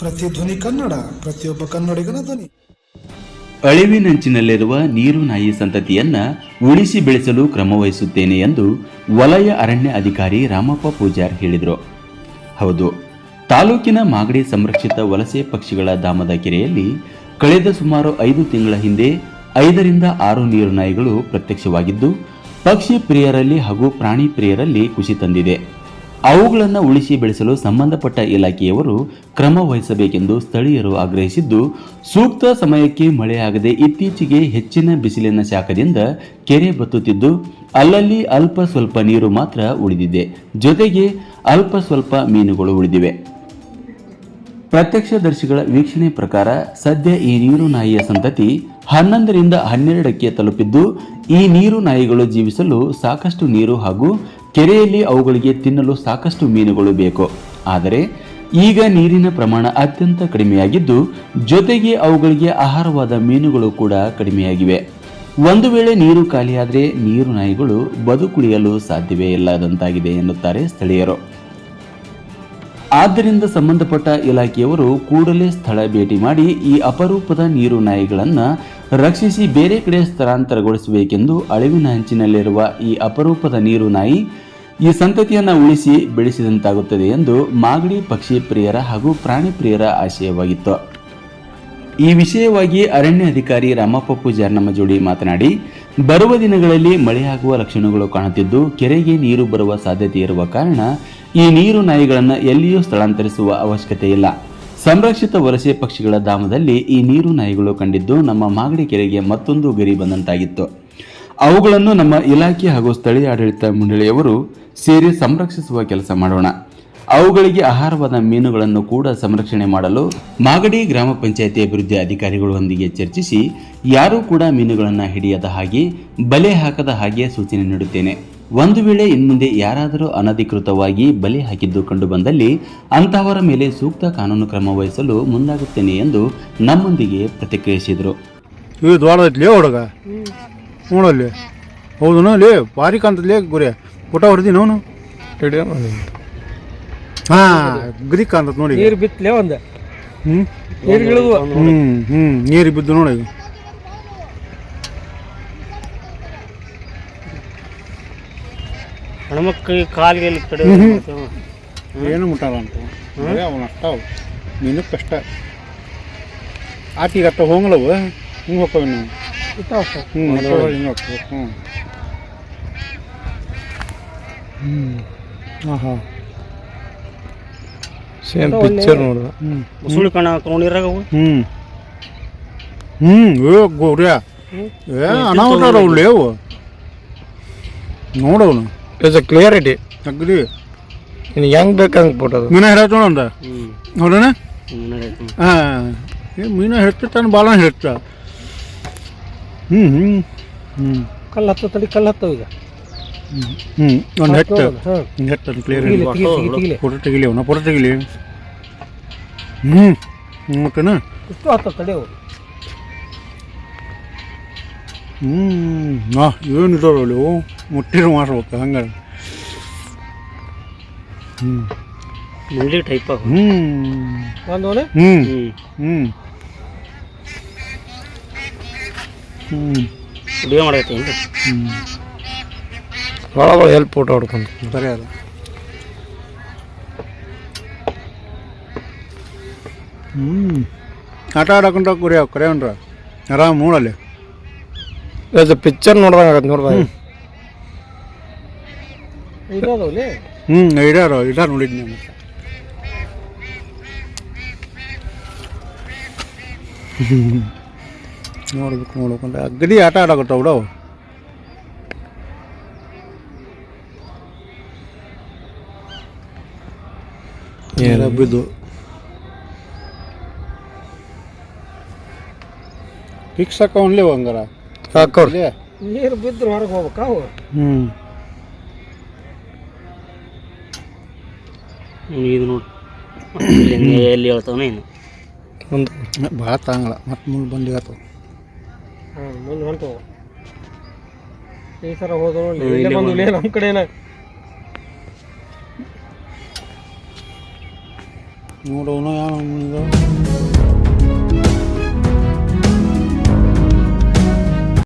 ಪ್ರತಿಧ್ವನಿ ಕನ್ನಡ, ಪ್ರತಿಯೊಬ್ಬ ಕನ್ನಡಿಗನ ಧ್ವನಿ. ಅಳಿವಿನಂಚಿನಲ್ಲಿರುವ ನೀರು ನಾಯಿ ಸಂತತಿಯನ್ನ ಉಳಿಸಿ ಬೆಳೆಸಲು ಕ್ರಮವಹಿಸುತ್ತೇನೆ ಎಂದು ವಲಯ ಅರಣ್ಯ ಅಧಿಕಾರಿ ರಾಮಪ್ಪ ಪೂಜಾರ್ ಹೇಳಿದರು. ಹೌದು, ತಾಲೂಕಿನ ಮಾಗಡಿ ಸಂರಕ್ಷಿತ ವಲಸೆ ಪಕ್ಷಿಗಳ ಧಾಮದ ಕೆರೆಯಲ್ಲಿ ಕಳೆದ ಸುಮಾರು ಐದು ತಿಂಗಳ ಹಿಂದೆ ಐದರಿಂದ ಆರು ನೀರು ನಾಯಿಗಳು ಪ್ರತ್ಯಕ್ಷವಾಗಿದ್ದು, ಪಕ್ಷಿ ಪ್ರಿಯರಲ್ಲಿ ಹಾಗೂ ಪ್ರಾಣಿ ಪ್ರಿಯರಲ್ಲಿ ಖುಷಿ ತಂದಿದೆ ಅವುಗಳನ್ನು ಉಳಿಸಿ ಬೆಳೆಸಲು ಸಂಬಂಧಪಟ್ಟ ಇಲಾಖೆಯವರು ಕ್ರಮ ವಹಿಸಬೇಕೆಂದು ಸ್ಥಳೀಯರು ಆಗ್ರಹಿಸಿದ್ದು, ಸೂಕ್ತ ಸಮಯಕ್ಕೆ ಮಳೆಯಾಗದೆ ಇತ್ತೀಚೆಗೆ ಹೆಚ್ಚಿನ ಬಿಸಿಲಿನ ಶಾಖದಿಂದ ಕೆರೆ ಬತ್ತುತ್ತಿದ್ದು, ಅಲ್ಲಲ್ಲಿ ಅಲ್ಪ ಸ್ವಲ್ಪ ನೀರು ಮಾತ್ರ ಉಳಿದಿದೆ. ಜೊತೆಗೆ ಅಲ್ಪ ಸ್ವಲ್ಪ ಮೀನುಗಳು ಉಳಿದಿವೆ. ಪ್ರತ್ಯಕ್ಷದರ್ಶಿಗಳ ವೀಕ್ಷಣೆ ಪ್ರಕಾರ ಸದ್ಯ ಈ ನೀರು ನಾಯಿಯ ಸಂತತಿ ಹನ್ನೊಂದರಿಂದ ಹನ್ನೆರಡಕ್ಕೆ ತಲುಪಿದ್ದು, ಈ ನೀರು ನಾಯಿಗಳು ಜೀವಿಸಲು ಸಾಕಷ್ಟು ನೀರು ಹಾಗೂ ಕೆರೆಯಲ್ಲಿ ಅವುಗಳಿಗೆ ತಿನ್ನಲು ಸಾಕಷ್ಟು ಮೀನುಗಳು ಬೇಕು. ಆದರೆ ಈಗ ನೀರಿನ ಪ್ರಮಾಣ ಅತ್ಯಂತ ಕಡಿಮೆಯಾಗಿದ್ದು, ಜೊತೆಗೆ ಅವುಗಳಿಗೆ ಆಹಾರವಾದ ಮೀನುಗಳು ಕೂಡ ಕಡಿಮೆಯಾಗಿವೆ. ಒಂದು ವೇಳೆ ನೀರು ಖಾಲಿಯಾದರೆ ನೀರು ನಾಯಿಗಳು ಬದುಕುಳಿಯಲು ಸಾಧ್ಯವೇ ಇಲ್ಲದಂತಾಗಿದೆ ಎನ್ನುತ್ತಾರೆ ಸ್ಥಳೀಯರು. ಆದ್ದರಿಂದ ಸಂಬಂಧಪಟ್ಟ ಇಲಾಖೆಯವರು ಕೂಡಲೇ ಸ್ಥಳ ಭೇಟಿ ಮಾಡಿ ಈ ಅಪರೂಪದ ನೀರು ನಾಯಿಗಳನ್ನು ರಕ್ಷಿಸಿ ಬೇರೆ ಕಡೆ ಸ್ಥಳಾಂತರಗೊಳಿಸಬೇಕೆಂದು ಅಳಿವಿನ ಹಂಚಿನಲ್ಲಿರುವ ಈ ಅಪರೂಪದ ನೀರು ನಾಯಿ ಈ ಸಂತತಿಯನ್ನು ಉಳಿಸಿ ಬೆಳೆಸಿದಂತಾಗುತ್ತದೆ ಎಂದು ಮಾಗಡಿ ಪಕ್ಷಿ ಪ್ರಿಯರ ಹಾಗೂ ಪ್ರಾಣಿ ಪ್ರಿಯರ ಆಶಯವಾಗಿತ್ತು. ಈ ವಿಷಯವಾಗಿ ಅರಣ್ಯ ಅಧಿಕಾರಿ ರಾಮಪ್ಪ ಪೂಜಾರ್ ನಮ್ಮ ಜೋಡಿ ಮಾತನಾಡಿ, ಬರುವ ದಿನಗಳಲ್ಲಿ ಮಳೆಯಾಗುವ ಲಕ್ಷಣಗಳು ಕಾಣುತ್ತಿದ್ದು, ಕೆರೆಗೆ ನೀರು ಬರುವ ಸಾಧ್ಯತೆ ಇರುವ ಕಾರಣ ಈ ನೀರು ನಾಯಿಗಳನ್ನು ಎಲ್ಲಿಯೂ ಸ್ಥಳಾಂತರಿಸುವ ಅವಶ್ಯಕತೆ ಇಲ್ಲ. ಸಂರಕ್ಷಿತ ವಲಸೆ ಪಕ್ಷಿಗಳ ಧಾಮದಲ್ಲಿ ಈ ನೀರು ನಾಯಿಗಳು ಕಂಡಿದ್ದು ನಮ್ಮ ಮಾಗಡಿ ಕೆರೆಗೆ ಮತ್ತೊಂದು ಗರಿ ಬಂದಂತಾಗಿತ್ತು. ಅವುಗಳನ್ನು ನಮ್ಮ ಇಲಾಖೆ ಹಾಗೂ ಸ್ಥಳೀಯ ಆಡಳಿತ ಮಂಡಳಿಯವರು ಸೇರಿ ಸಂರಕ್ಷಿಸುವ ಕೆಲಸ ಮಾಡೋಣ. ಅವುಗಳಿಗೆ ಆಹಾರವಾದ ಮೀನುಗಳನ್ನು ಕೂಡ ಸಂರಕ್ಷಣೆ ಮಾಡಲು ಮಾಗಡಿ ಗ್ರಾಮ ಪಂಚಾಯಿತಿ ಅಭಿವೃದ್ಧಿ ಅಧಿಕಾರಿಗಳೊಂದಿಗೆ ಚರ್ಚಿಸಿ ಯಾರೂ ಕೂಡ ಮೀನುಗಳನ್ನು ಹಿಡಿಯದ ಹಾಗೆ ಬಲೆ ಹಾಕದ ಹಾಗೆ ಸೂಚನೆ ನೀಡುತ್ತೇನೆ. ಒಂದು ವೇಳೆ ಇನ್ಮುಂದೆ ಯಾರಾದರೂ ಅನಧಿಕೃತವಾಗಿ ಬಲೆ ಹಾಕಿದ್ದು ಕಂಡುಬಂದಲ್ಲಿ ಅಂತಹವರ ಮೇಲೆ ಸೂಕ್ತ ಕಾನೂನು ಕ್ರಮ ವಹಿಸಲು ಮುಂದಾಗುತ್ತೇನೆ ಎಂದು ನಮ್ಮೊಂದಿಗೆ ಪ್ರತಿಕ್ರಿಯಿಸಿದರು. ಇವು ಲೇ ಹುಡುಗ. ನೋಡಲ್ಲಿ. ಹೌದನ ಲೇ ಗುರಿ. ಪುಟ ಹೊಡೆದಿ ಅವನು ಹಾ ಗರಿ ಕಾಣ್ತತ್ ನೋಡಿ ನೀರು ಬಿತ್ತಲೆ ಒಂದು. ಹ್ಮ್? ನೀರು ಇಳಿದು. ಹ್ಮ್ ಹ್ಮ್. ನೀರು ಬಿದ್ದು ನೋಡಿ ಹೆಣ್ಮಕ್ಳಿಗೆ ಕಾಲಿಗೆ ಕಡೆ ಏನು ಮುಟ್ಟಲ್ಲ ಅಂತ. ಬರೀ ಅವನ ಅಷ್ಟಾವ ನೀನು ಕಷ್ಟ. ಆಟಿಗೆ ಅಟ್ಟ ಹೋಗಲವು ಹಿಂಗೆ ಹೋಗ್ತವೆ ನಾವು ಹ್ಞೂ ಹ್ಞೂ ಹಾಂ ಹಾಂ ಸೇಮ್ ಪಿಕ್ಚರ್ ನೋಡು. ಹ್ಞೂ ಮುಸುಳಿ ಕಣ ಕೊಂಡಿರಾಗ ಅವು ಹ್ಮ್. ಹ್ಮ್ ಏ ಗೋರ್ಯ. ಏ ಅನಾಹುತ ಅವು ಅವು ನೋಡವನು ಇಟ್ಸ್ ಅ ಕ್ಲಿಯರಿಟಿ ಅಗ್ರಿ. ನಿನಗೆ ಹೆಂಗ್ ಬೇಕು ಹಂಗೆ ಫೋಟೋ ಮೀನ ಹಿಡೋಣ ಅಂದ. ಹ್ಞೂ ನೋಡೋಣ? ಹಾಂ ಏ ಮೀನ ಹಿಡ್ತಿರ್ತಾನೆ ಬಾಲ ಹಿಡ್ತ ಹ್ಞೂ ಹ್ಞೂ ಹ್ಞೂ ಕಲ್ಲು ಹತ್ತ ತಡಿ ಕಲ್ಲು ಹತ್ತವ ಈಗ. ಹ್ಞೂ ಒಂದು ಹೆಟ್ಟು ಒಂದು ಹೆಟ್ಟು ಕ್ಲಿಯರ್ ತೆಗಿಲಿ ತೆಗಿಲಿ ಫೋಟೋ ತೆಗಿಲಿ. ಅವನ ಫೋಟೋ ತೆಗಿಲಿ. ಹ್ಞೂ ಮತ್ತೇನ ಇಷ್ಟು ಹತ್ತ ತಡಿ ಅವು ಹ್ಞೂ ನಾ ಏನು ಇದಾವೆ ಅಲ್ಲಿ ಅವು ಮುಟ್ಟಿರೋ ಮಾಡ್ಬೇಕು ಹಂಗೆ ಹ್ಞೂ ಮುಂಡಿ ಟೈಪ್ ಹ್ಞೂ ಒಂದು ಹ್ಞೂ ಹ್ಞೂ ಹ್ಞೂ ಹ್ಞೂ ವಿಡಿಯೋ ಮಾಡೈತೆ ಹ್ಞೂ ಭಾಳ ಭಾಳ ಹೆಲ್ಪ್ ಊಟ ಹೊಡ್ಕೊಂಡು ಸರಿ ಅದು ಹ್ಞೂ ಆಟ ಆಡಕೊಂಡ ಕರೆ ಕರೆಯನ್ರ ಆರಾಮ್ ಮೂಡಲ್ಲಿ ಇದು ಪಿಕ್ಚರ್ ನೋಡ್ದಂಗೆ ಆಗತ್ತೆ ನೋಡ್ದಾಗ ಹ್ಞೂ ಇಡಾರ ಇಡಾರ ನೋಡಿದ್ನಿ ನಾನು. ನೋಡ್ಬೇಕು ಅಂದ್ರೆ ಅಗದಿ ಆಟ ಆಡಕತ್ತಾವ ಬಿಡವು ಬಿದ್ದು ಫಿಕ್ಸ್ ಹಾಕೊಂಡ್ಲಿ ಹಂಗಾರ ಹಾಕೋರಿ ನೀರು ಬಿದ್ದರೆ ಹೊರಗೆ ಹೋಗ್ಬೇಕಾ ಅವು ಹ್ಞೂ ಇದು ನೋಡಿ. ಎಲ್ಲಿ ಹೇಳ್ತಾವನ ಏನು ಒಂದು ಭಾಳ ತಾಂಗಲ್ಲ ಮತ್ತೆ ಮುಂದೆ ಬಂದು ಹ್ಮ್ ಹಾಂ ಮುಂದೆ ಹೊಂಟವು ಈ ಥರ ಹೋದ್ರು ಇಲ್ಲೇ ಬಂದು ಇಲ್ಲೇ ನಮ್ಮ ಕಡೆನ ನೋಡೋಣ ಯಾವ